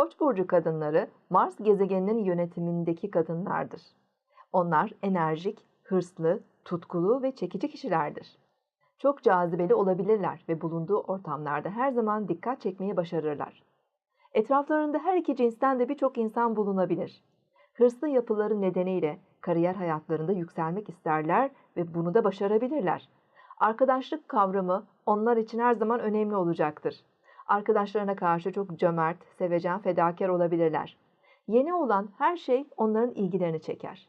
Koç burcu kadınları Mars gezegeninin yönetimindeki kadınlardır. Onlar enerjik, hırslı, tutkulu ve çekici kişilerdir. Çok cazibeli olabilirler ve bulunduğu ortamlarda her zaman dikkat çekmeyi başarırlar. Etraflarında her iki cinsten de birçok insan bulunabilir. Hırslı yapıları nedeniyle kariyer hayatlarında yükselmek isterler ve bunu da başarabilirler. Arkadaşlık kavramı onlar için her zaman önemli olacaktır. Arkadaşlarına karşı çok cömert, sevecen, fedakar olabilirler. Yeni olan her şey onların ilgilerini çeker.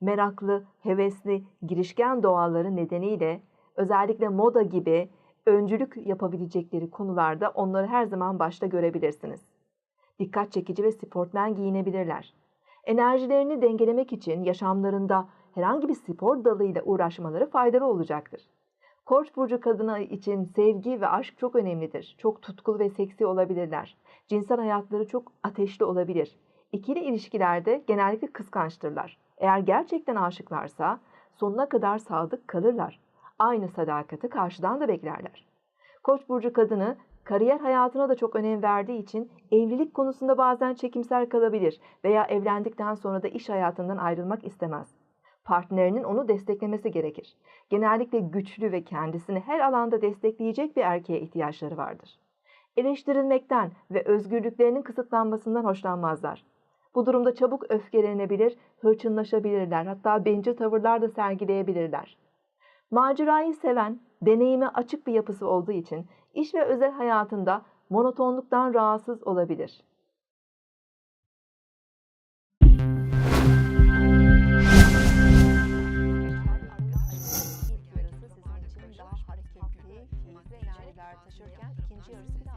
Meraklı, hevesli, girişken doğaları nedeniyle özellikle moda gibi öncülük yapabilecekleri konularda onları her zaman başta görebilirsiniz. Dikkat çekici ve sportmen giyinebilirler. Enerjilerini dengelemek için yaşamlarında herhangi bir spor dalıyla uğraşmaları faydalı olacaktır. Koç burcu kadını için sevgi ve aşk çok önemlidir. Çok tutkulu ve seksi olabilirler. Cinsel hayatları çok ateşli olabilir. İkili ilişkilerde genellikle kıskançtırlar. Eğer gerçekten aşıklarsa sonuna kadar sadık kalırlar. Aynı sadakati karşıdan da beklerler. Koç burcu kadını kariyer hayatına da çok önem verdiği için evlilik konusunda bazen çekimser kalabilir veya evlendikten sonra da iş hayatından ayrılmak istemez. Partnerinin onu desteklemesi gerekir. Genellikle güçlü ve kendisini her alanda destekleyecek bir erkeğe ihtiyaçları vardır. Eleştirilmekten ve özgürlüklerinin kısıtlanmasından hoşlanmazlar. Bu durumda çabuk öfkelenebilir, hırçınlaşabilirler, hatta bencil tavırlar da sergileyebilirler. Macerayı seven, deneyime açık bir yapısı olduğu için iş ve özel hayatında monotonluktan rahatsız olabilir. Hareketli, keyifli enerjiler taşırken ikinci yarısı biraz